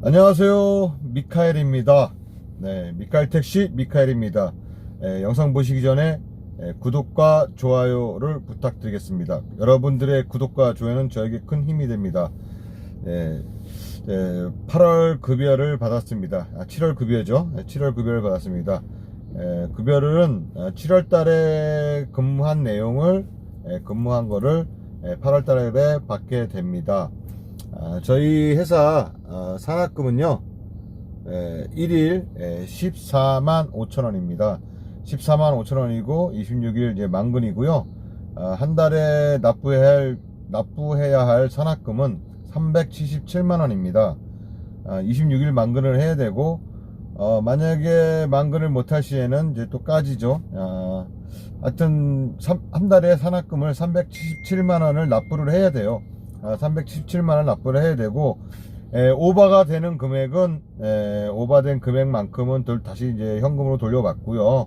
안녕하세요. 미카엘입니다. 네, 미카엘 택시 미카엘입니다. 예, 영상 보시기 전에 예, 구독과 좋아요를 부탁드리겠습니다. 여러분들의 구독과 좋아요는 저에게 큰 힘이 됩니다. 예, 예, 8월 급여를 받았습니다. 아, 7월 급여죠. 예, 7월 급여를 받았습니다. 예, 급여는 7월 달에 근무한 내용을 예, 근무한 거를 8월 달에 받게 됩니다. 아, 저희 회사 어, 산학금은요 에, 1일 에, 14만 5천 원입니다. 14만 5천 원이고 26일 이제 만근이고요. 아, 한 달에 납부해야 할, 납부해야 할 산학금은 377만 원입니다. 아, 26일 만근을 해야 되고 어, 만약에 만근을 못할 시에는 이제 또 까지죠. 아, 하여튼 삼- 한 달에 산학금을 377만 원을 납부를 해야 돼요. 아, 377만 원 납부를 해야 되고 에, 오버가 되는 금액은 에, 오버된 금액만큼은 돌- 다시 이제 현금으로 돌려받고요.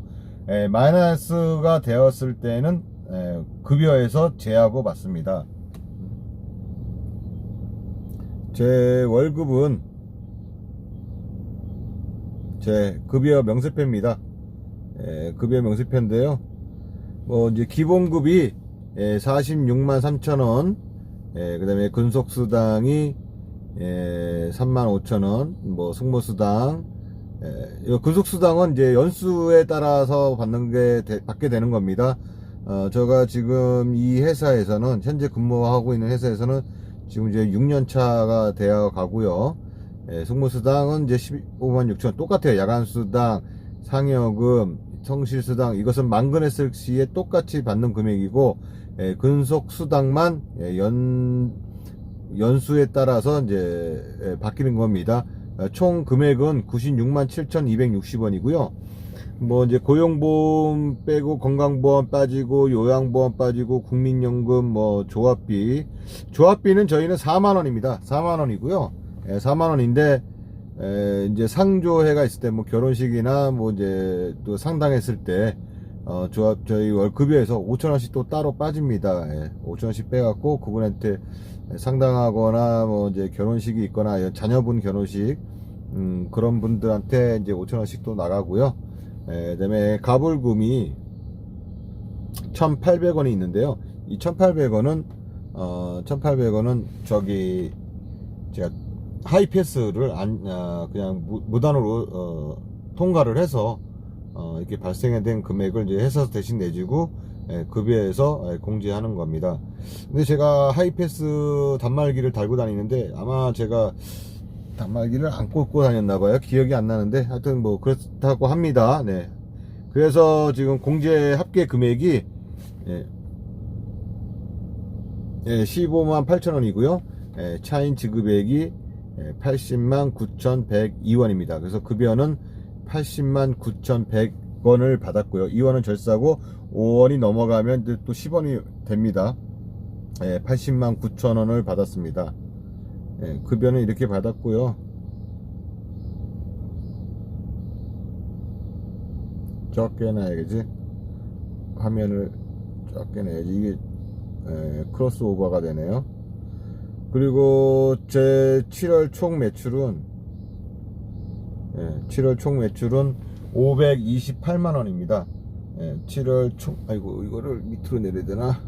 에, 마이너스가 되었을 때는 에, 급여에서 제하고 받습니다. 제 월급은 제 급여 명세표입니다. 에, 급여 명세표인데요. 뭐 이제 기본급이 46만 3천 원, 예, 그 다음에 근속수당이, 예, 35,000원, 뭐, 승모수당, 예, 이 근속수당은 이제 연수에 따라서 받는 게, 되- 받게 되는 겁니다. 어, 제가 지금 이 회사에서는, 현재 근무하고 있는 회사에서는 지금 이제 6년 차가 되어 가고요. 예, 승모수당은 이제 15만 6천 원 똑같아요. 야간수당, 상여금, 성실수당, 이것은 만근했을 시에 똑같이 받는 금액이고, 예, 근속 수당만 예, 연 연수에 따라서 이제 예, 바뀌는 겁니다. 어, 총 금액은 96만 7,260원이고요. 뭐 이제 고용보험 빼고 건강보험 빠지고 요양보험 빠지고 국민연금 뭐 조합비 조합비는 저희는 4만 원입니다. 4만 원이고요. 예, 4만 원인데 에, 이제 상조회가 있을 때 뭐 결혼식이나 뭐 이제 또 상당했을 때 어, 조합, 저희 월급여에서 5천원씩 또 따로 빠집니다. 예, 5천원씩 빼갖고 그분한테 상당하거나 뭐 이제 결혼식이 있거나 자녀분 결혼식, 음, 그런 분들한테 이제 5천원씩 또 나가고요. 예, 그 다음에 가불금이 1,800원이 있는데요. 이 1,800원은, 어, 1,800원은 저기, 제가 하이패스를 안, 아, 그냥 무, 무단으로, 어, 통과를 해서, 어, 이렇게 발생된 금액을 이제 회사 대신 내주고 예, 급여에서 예, 공제하는 겁니다. 근데 제가 하이패스 단말기를 달고 다니는데 아마 제가 단말기를 안 꽂고 다녔나 봐요. 기억이 안 나는데 하여튼 뭐 그렇다고 합니다. 네. 그래서 지금 공제 합계 금액이 예, 예, 15만 8천 원이고요. 예, 차인 지급액이 예, 80만 9,102원입니다. 그래서 급여는 80만 9,100원을 받았고요. 2원은 절사고 5원이 넘어가면 또 10원이 됩니다. 예, 80만 9천 원을 받았습니다. 예, 급여는 이렇게 받았고요. 적게 놔야겠지. 화면을 적게 내야지. 이게 예, 크로스오버가 되네요. 그리고 제 7월 총 매출은 예, 7월 총 매출은 528만 원입니다. 예, 7월 총 아이고 이거를 밑으로 내려야 되나?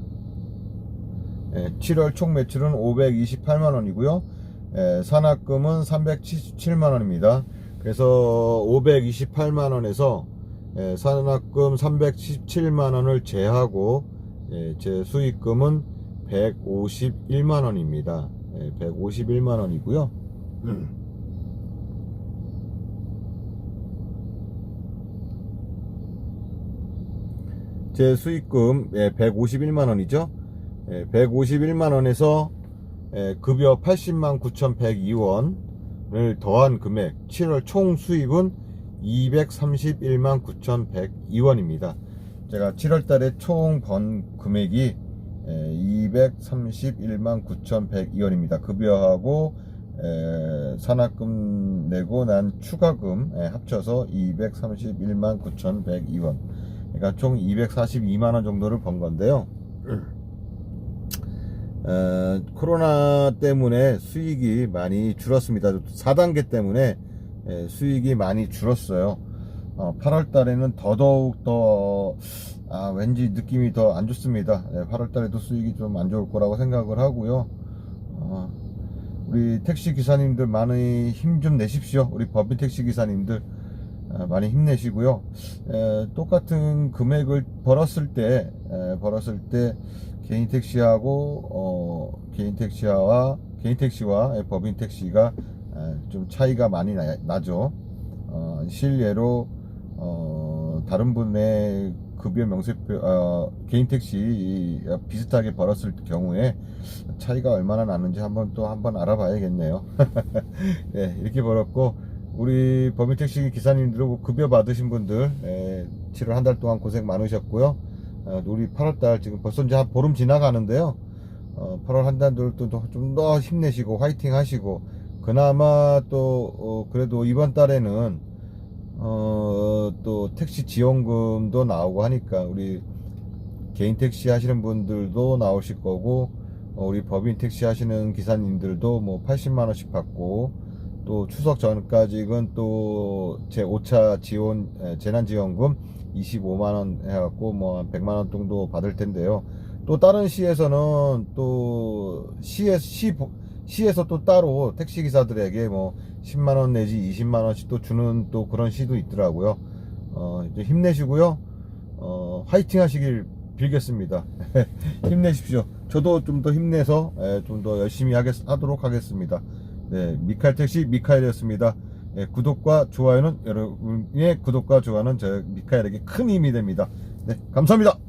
예, 7월 총 매출은 528만 원이고요. 예, 산학금은 377만 원입니다. 그래서 528만 원에서 예, 산학금 377만 원을 제하고 예, 제 수익금은 151만 원입니다. 예, 151만 원이고요. 제 수익금 151만 원이죠. 151만 원에서 예, 급여 80만 9,102원을 더한 금액 7월 총 수입은 231만 9,102원입니다. 제가 7월 달에 총 번 금액이 231만 9,102원입니다. 급여하고 에, 산학금 내고 난 추가금 에, 합쳐서 231만 9,102원. 그러니까 총 242만 원 정도를 번 건데요. 어, 코로나 때문에 수익이 많이 줄었습니다. 4단계 때문에 예, 수익이 많이 줄었어요. 어, 8월 달에는 더더욱 더, 아, 왠지 느낌이 더 안 좋습니다. 8월 달에도 수익이 좀 안 좋을 거라고 생각을 하고요. 어, 우리 택시 기사님들 많이 힘 좀 내십시오. 우리 법인 택시 기사님들 아, 많이 힘내시고요. 에, 똑같은 금액을 벌었을 때, 에, 벌었을 때 개인 택시하고 어, 개인 택시와 개인 택시와 에, 법인 택시가 에, 좀 차이가 많이 나, 죠 어, 실례로 어, 다른 분의 급여 명세표 어, 개인 택시 이, 비슷하게 벌었을 경우에 차이가 얼마나 나는지 한번 또 한번 알아봐야겠네요. 네, 이렇게 벌었고 우리 법인 택시 기사님들 급여 받으신 분들 에, 7월 한 달 동안 고생 많으셨고요. 어, 우리 8월달 지금 벌써 이제 한 보름 지나가는데요. 어, 8월 한 달도 좀 더 힘내시고 화이팅 하시고 그나마 또 어, 그래도 이번 달에는 어, 또 택시 지원금도 나오고 하니까 우리 개인 택시 하시는 분들도 나오실 거고 어, 우리 법인 택시 하시는 기사님들도 뭐 80만 원씩 받고 또 추석 전까지는 또 제 5차 지원 에, 재난지원금 25만 원 해갖고 뭐 한 100만 원 정도 받을 텐데요. 또 다른 시에서는 또 시에 시 시에서 또 따로 택시 기사들에게 뭐 10만 원 내지 20만 원씩 또 주는 또 그런 시도 있더라고요. 어 힘내시고요. 어 화이팅 하시길 빌겠습니다. 힘내십시오. 저도 좀 더 힘내서 좀 더 열심히 하겠, 하도록 하겠습니다. 네, 미카엘 택시 미카엘이었습니다. 예, 구독과 좋아요는 여러분의 구독과 좋아요는 저 미카엘에게 큰 힘이 됩니다. 네, 감사합니다.